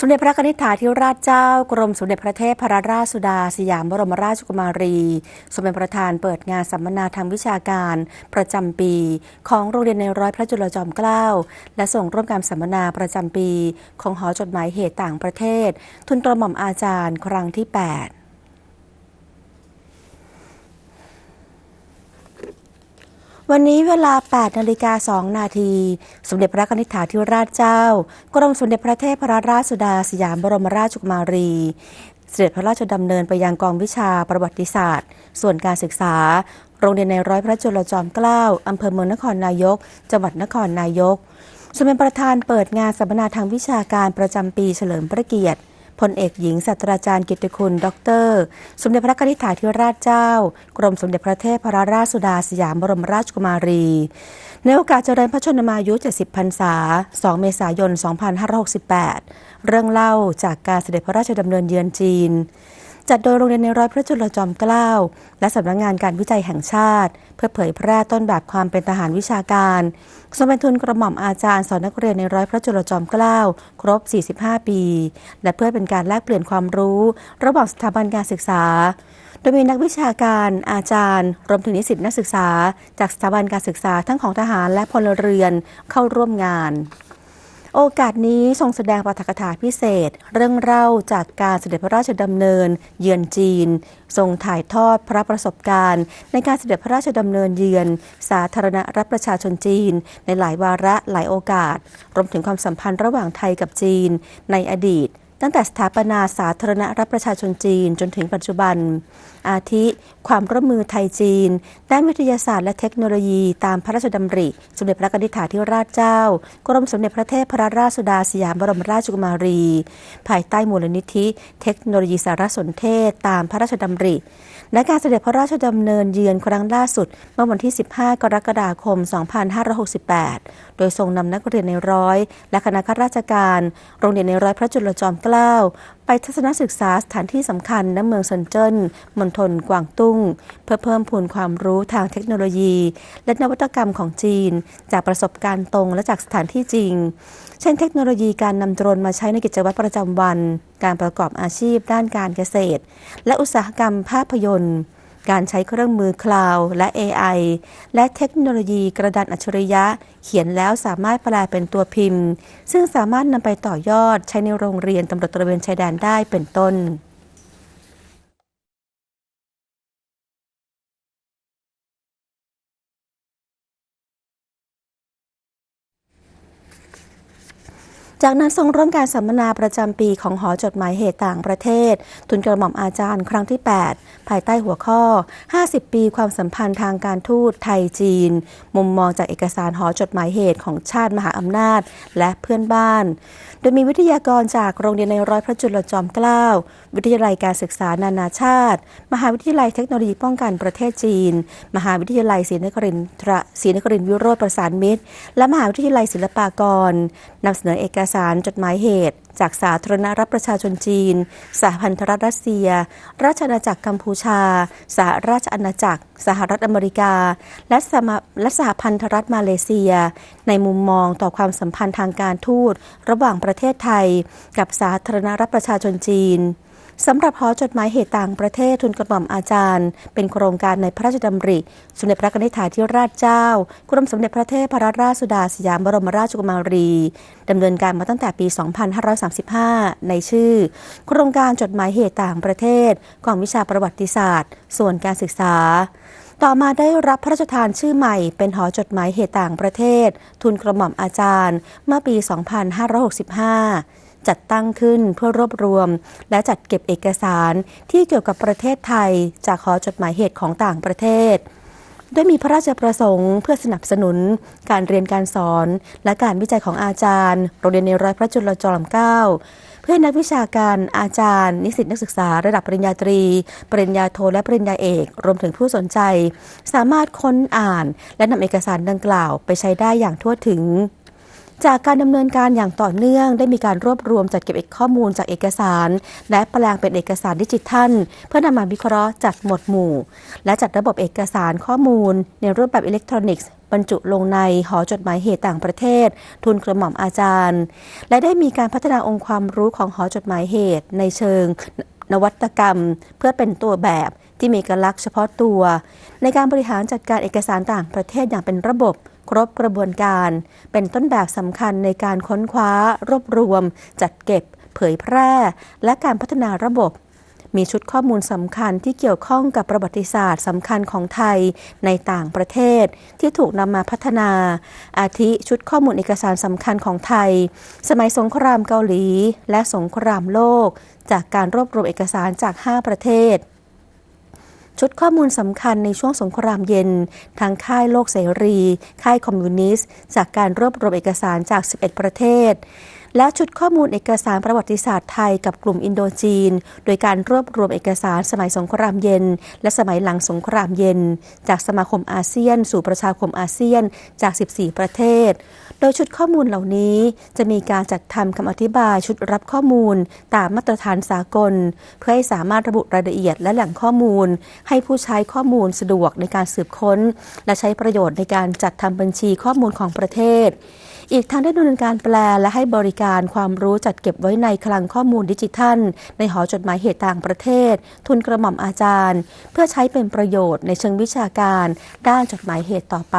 สมเด็จพระนิธิาธิราชเจ้า กรมสมเด็จพระเทพพระราชสุดา สยามบรมราชกุมารี สมเป็นประธานเปิดงานสัมมนาทางวิชาการ ประจำปี ของโรงเรียนในร้อยพระจุลจอมเกล้าและส่งร่วมการสัมมนาประจำปี ของหอจดหมายเหตุต่างประเทศ ทุนกระหม่อมอาจารย์ ครั้งที่ 8 วันนี้เวลา 8 นาฬิกา 2 นาที สมเด็จพระนิธิถาธิราชเจ้า กรมสมเด็จพระเทพรราชสุดาสยามบรมราชกุมารี เสด็จพระราชดำเนินไปยังกองวิชาประวัติศาสตร์ ส่วนการศึกษา โรงเรียนในร้อยพระจุลจอมเกล้าอำเภอเมืองนครนายก จังหวัดนครนายกสมเด็จประธานเปิดงานสัมมนาทางวิชาการประจำปีเฉลิมพระเกียรติ พลเอกหญิงศาสตราจารย์กิตติคุณ ดร สมเด็จพระนิธิถาธิราชเจ้า กรมสมเด็จพระเทพพระราชสุดาสยามบรมราชกุมารี ในโอกาสเจริญพระชนมายุ 70 พรรษา 2 เมษายน 2568 เรื่องเล่าจากการเสด็จพระราชดำเนินเยือนจีน จัดโดยโรงเรียนในร้อยพระจุลจอมเกล้าและสำนักงงานการวิจัยแห่งชาติ เพื่อเผยแพร่ต้นแบบความเป็นทหารวิชาการสมเป็นทุนกระหม่อมอาจารย์สอนนักเรียนในร้อยพระจุลจอมเกล้าครบ 45 ปี และเพื่อเป็นการแลกเปลี่ยนความรู้ ระหว่างสถาบันการศึกษา โดยมีนักวิชาการอาจารย์ รวมถึงนิสิตนักศึกษา จากสถาบันการศึกษาทั้งของทหารและพลเรือนเข้าร่วมงาน โอกาสนี้ทรงแสดงปาฐกถาพิเศษ เรื่องเล่าจากการเสด็จพระราชดำเนิน เยือนจีน ทรงถ่ายทอดพระประสบการณ์ ในการเสด็จพระราชดำเนินเยือน สาธารณรัฐประชาชนจีน ในหลายวาระหลายโอกาส รวมถึงความสัมพันธ์ระหว่างไทยกับจีน ในอดีต ตั้งแต่สถาปนาสาธารณรัฐประชาชนจีนจนถึงปัจจุบัน อาทิ ความร่วมมือไทยจีน ด้านวิทยาศาสตร์และเทคโนโลยีตามพระราชดำริ สมเด็จพระนิธิถาธิราชเจ้า กรมสมเด็จพระเทพพรราชสุดาสยามบรมราชกุมารี ภายใต้มูลนิธิ เทคโนโลยีสารสนเทศ ตามพระราชดำริ และการเสด็จพระราชดำเนินเยือนครั้งล่าสุด เมื่อวันที่ 15 กรกฎาคม 2568 โดยทรงนำนักเรียนในร้อย และคณะข้าราชการ โรงเรียนในร้อยพระจุลจอมเกล้าไปทัศนศึกษาสถานที่สำคัญณเมืองเซินเจิ้นมณฑลกวางตุ้ง เพื่อเพิ่มพูนความรู้ทางเทคโนโลยี และนวัตกรรมของจีน จากประสบการณ์ตรงและจากสถานที่จริง เช่นเทคโนโลยีการนำโดรนมาใช้ในกิจวัตรประจำวัน การประกอบอาชีพด้านการเกษตร และอุตสาหกรรมภาพยนตร์ การใช้เครื่องมือคลาวด์และ AI และเทคโนโลยีกระดานอัจฉริยะ เขียนแล้วสามารถแปลเป็นตัวพิมพ์ ซึ่งสามารถนำไปต่อยอดใช้ในโรงเรียนตำรวจตระเวนชายแดนได้เป็นต้น จากนั้นทรงร่วมการสัมมนาประจำปีของหอจดหมายเหตุต่างประเทศ ทุนกระหม่อมอาจารย์ครั้งที่ 8 ภายใต้หัวข้อ 50 ปีความสัมพันธ์ทางการทูตไทยจีน มุมมองจากเอกสารหอจดหมายเหตุของชาติมหาอำนาจและเพื่อนบ้าน โดยมีวิทยากรจากโรงเรียนในร้อยพระจุลจอมเกล้า วิทยาลัยการศึกษานานาชาติ มหาวิทยาลัยเทคโนโลยีป้องกันประเทศจีน มหาวิทยาลัยศรีนครินทรศรีนครินวิโรธประสานมิตร และมหาวิทยาลัยศิลปากรนำเสนอเอกสารจดหมายเหตุ จากสาธารณรัฐประชาชนจีน สหพันธรัฐรัสเซีย ราชอาณาจักรกัมพูชา สหราชอาณาจักร สหรัฐอเมริกา และสมและสหพันธรัฐมาเลเซีย ในมุมมองต่อความสัมพันธ์ทางการทูต ระหว่างประเทศไทย กับสาธารณรัฐประชาชนจีน สำหรับหอจดหมายเหตุต่างประเทศทุนกระหม่อมอาจารย์ เป็นโครงการในพระราชดำริ สมเด็จพระนิธิถาธิราชเจ้ากรมสมเด็จพระเทพรราชสุดาสยามบรมราชกุมารีดำเนินการมาตั้งแต่ปี 2535 ในชื่อ โครงการจดหมายเหตุต่างประเทศกองวิชาประวัติศาสตร์ ส่วนการศึกษาต่อมาได้รับพระราชทานชื่อใหม่เป็นหอจดหมายเหตุต่างประเทศ ทุนกระหม่อมอาจารย์ เมื่อปี 2565 จัดตั้งขึ้นเพื่อรวบรวม และจัดเก็บเอกสารที่เกี่ยวกับประเทศไทย จากขอจดหมายเหตุของต่างประเทศด้วยมีพระราชประสงค์เพื่อสนับสนุน การเรียนการสอน และการวิจัยของอาจารย์ โรงเรียนในร้อยพระจุลจอมเกล้าเพื่อนักวิชาการอาจารย์ นิสิตนักศึกษาระดับปริญญาตรี ปริญญาโทและปริญญาเอก รวมถึงผู้สนใจ สามารถค้นอ่าน และนำเอกสารดังกล่าวไปใช้ได้อย่างทั่วถึง จากการดำเนินการอย่างต่อเนื่องได้มีการรวบรวมจัดเก็บเอกข้อมูลจากเอกสาร และแปลงเป็นเอกสารดิจิทัล เพื่อนำมาวิเคราะห์จัดหมวดหมู่ และจัดระบบเอกสารข้อมูล ในรูปแบบอิเล็กทรอนิกส์บรรจุลงในหอจดหมายเหตุต่างประเทศ ทุนกระหม่อมอาจารย์ และได้มีการพัฒนาองค์ความรู้ของหอจดหมายเหตุ ในเชิงนวัตกรรม เพื่อเป็นตัวแบบที่มีเอกลักษณ์เฉพาะตัว ในการบริหารจัดการเอกสารต่างประเทศอย่างเป็นระบบ ครบกระบวนการ เป็นต้นแบบสำคัญในการค้นคว้า รวบรวม จัดเก็บ เผยแพร่ และการพัฒนาระบบ มีชุดข้อมูลสำคัญที่เกี่ยวข้องกับประวัติศาสตร์สำคัญของไทยในต่างประเทศ ที่ถูกนำมาพัฒนา อาทิชุดข้อมูลเอกสารสำคัญของไทย สมัยสงครามเกาหลี และสงครามโลก จากการรวบรวมเอกสารจาก 5 ประเทศ ชุดข้อมูลสำคัญในช่วงสงครามเย็น ทางค่ายโลกเสรี ค่ายคอมมิวนิสต์ จากการรวบรวมเอกสารจาก 11 ประเทศ และชุดข้อมูลเอกสารประวัติศาสตร์ไทยกับกลุ่มอินโดจีน โดยการรวบรวมเอกสารสมัยสงครามเย็น และสมัยหลังสงครามเย็น จากสมาคมอาเซียน สู่ประชาคมอาเซียนจาก 14 ประเทศ โดยชุดข้อมูลเหล่านี้จะมีการจัดทำคำอธิบายชุดรับข้อมูล ตามมาตรฐานสากล เพื่อให้สามารถระบุรายละเอียดและแหล่งข้อมูล ให้ผู้ใช้ข้อมูลสะดวกในการสืบค้น และใช้ประโยชน์ในการจัดทำบัญชีข้อมูลของประเทศ อีกทั้งได้ดำเนินการแปลและให้บริการความรู้จัดเก็บไว้ในคลังข้อมูลดิจิทัล ในหอจดหมายเหตุต่างประเทศ ทุนกระหม่อมอาจารย์ เพื่อใช้เป็นประโยชน์ในเชิงวิชาการ ด้านจดหมายเหตุต่อไป